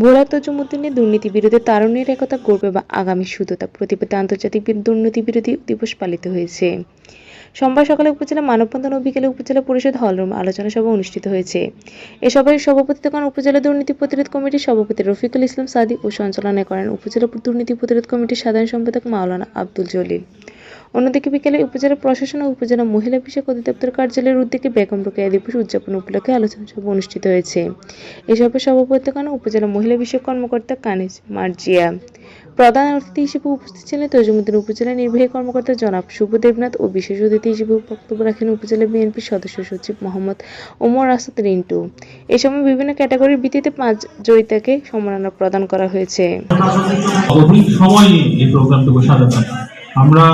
জোহর তজুমুদ্দিনের দুর্নীতি বিরোধী তারুণ্যের একতা করবে বা আগামী শুদ্ধতা প্রতিপদে আন্তর্জাতিক দুর্নীতি বিরোধী দিবস পালিত হয়েছে। সোমবার সকালে উপজেলা মানববন্ধন ও বিকেলে উপজেলা পরিষদ হলরুম আলোচনা সভা অনুষ্ঠিত হয়েছে। এ সভায় সভাপতিত্ব করেন উপজেলা দুর্নীতি প্রতিরোধ কমিটির সভাপতি রফিকুল ইসলাম সাদি ও সঞ্চালনা করেন উপজেলা দুর্নীতি প্রতিরোধ কমিটির সাধারণ সম্পাদক মাওলানা আব্দুল জলিল। অন্যদিকে বিকেলে উপজেলা প্রশাসন ও উপজেলা মহিলা বিষয়ক অধিদপ্তর কার্যালয়ের উদ্যোগে বেগম রোকেয়া দিবস উদযাপন উপলক্ষে আলোচনা সভা অনুষ্ঠিত হয়েছে। এ সভায় সভাপতিত্ব করেন উপজেলা মহিলা বিষয়ক কর্মকর্তা কানিজ মার্জিয়া। প্রধান অতিথি হিসেবে উপস্থিত ছিলেন তজুমুদ্দিন উপজেলা নির্বাহী কর্মকর্তা জনাব শুভ দেবনাথ ও বিশেষ অতিথি হিসেবে বক্তব্য রাখেন উপজেলা বিএনপির সদস্য সচিব মোহাম্মদ ওমর আসাদ রিন্টু। এ সময় বিভিন্ন ক্যাটাগরির ভিত্তিতে পাঁচ জয়িতাকে সম্মাননা প্রদান করা হয়েছে। সময় এই প্রোগ্রামটুকু আমরা